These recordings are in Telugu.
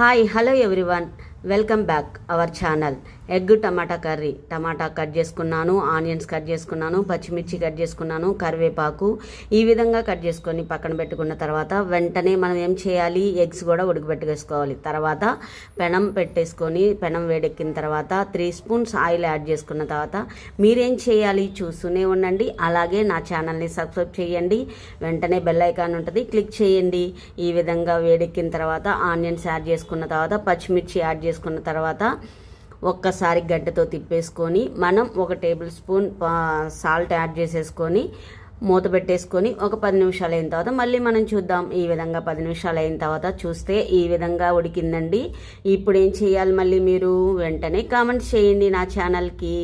Hi hello every welcome back our channel. Egg tomato curry. Tomato cut చేసుకున్నాను ఆనియన్స్ కట్ చేసుకున్నాను పచ్చిమిర్చి కట్ చేసుకున్నాను కరివేపాకు ఈ విధంగా కట్ చేసుకొని పక్కన పెట్టుకున్న తర్వాత వెంటనే మనం ఏం చేయాలి? ఎగ్స్ కూడా ఉడకబెట్టుకేసుకోవాలి తర్వాత పెనం పెట్టేసుకొని పెనం వేడెక్కిన తర్వాత త్రీ స్పూన్స్ ఆయిల్ యాడ్ చేసుకున్న తర్వాత మీరేం చేయాలి? చూస్తూనే ఉండండి. అలాగే నా ఛానల్ని సబ్స్క్రైబ్ చేయండి. వెంటనే బెల్ ఐకాన్ ఉంటుంది. క్లిక్ చేయండి. ఈ విధంగా వేడెక్కిన తర్వాత ఆనియన్స్ యాడ్ చేసుకున్న తర్వాత పచ్చిమిర్చి యాడ్ చేసుకున్న తర్వాత ఒక్కసారి గడ్డతో తిప్పేసుకొని మనం ఒక టేబుల్ స్పూన్ సాల్ట్ యాడ్ చేసేసుకొని మూత పెట్టేసుకొని ఒక పది నిమిషాలు అయిన తర్వాత మళ్ళీ మనం చూద్దాం ఈ విధంగా పది నిమిషాలు అయిన తర్వాత చూస్తే ఈ విధంగా ఉడికిందండి. ఇప్పుడు ఏం చేయాలి మళ్ళీ మీరు? వెంటనే కామెంట్స్ చేయండి నా ఛానల్కి.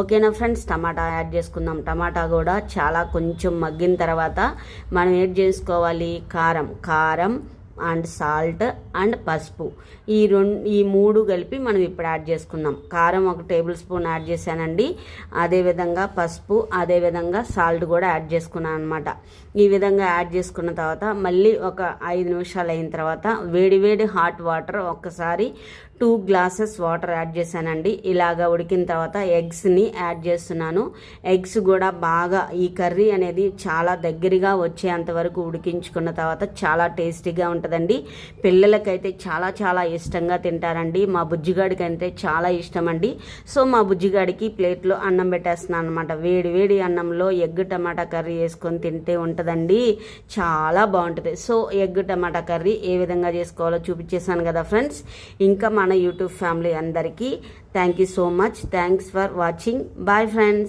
ఓకేనా ఫ్రెండ్స్? టమాటా యాడ్ చేసుకుందాం. టమాటా కూడా చాలా కొంచెం మగ్గిన తర్వాత మనం ఏం చేసుకోవాలి? కారం. కారం అండ్ సాల్ట్ అండ్ పసుపు. ఈ రెండు ఈ మూడు కలిపి మనం ఇప్పుడు యాడ్ చేసుకుందాం. కారం ఒక టేబుల్ స్పూన్ యాడ్ చేశానండి. అదేవిధంగా పసుపు అదేవిధంగా సాల్ట్ కూడా యాడ్ చేసుకున్నాను అనమాట ఈ విధంగా యాడ్ చేసుకున్న తర్వాత మళ్ళీ ఒక ఐదు నిమిషాలు అయిన తర్వాత వేడి వేడి హాట్ వాటర్ ఒక్కసారి టూ గ్లాసెస్ వాటర్ యాడ్ చేశానండి. ఇలాగా ఉడికిన తర్వాత ఎగ్స్ని యాడ్ చేస్తున్నాను. ఎగ్స్ కూడా బాగా ఈ కర్రీ అనేది చాలా దగ్గరగా వచ్చేంత వరకు ఉడికించుకున్న తర్వాత చాలా టేస్టీగా ఉంటుందండి. పిల్లలకైతే చాలా చాలా ఇష్టంగా తింటారండి. మా బుజ్జిగాడికి అయితే చాలా ఇష్టం అండి సో మా బుజ్జిగాడికి ప్లేట్లో అన్నం పెట్టేస్తున్నాను అనమాట వేడి వేడి అన్నంలో ఎగ్ టమాటా కర్రీ వేసుకొని తింటే ఉంటుందండి. చాలా బాగుంటుంది. సో ఎగ్ టమాటా కర్రీ ఏ విధంగా చేసుకోవాలో చూపించేసాను కదా ఫ్రెండ్స్. ఇంకా మన యూట్యూబ్ ఫ్యామిలీ అందరికీ thank you so much. Thanks for watching. Bye friends.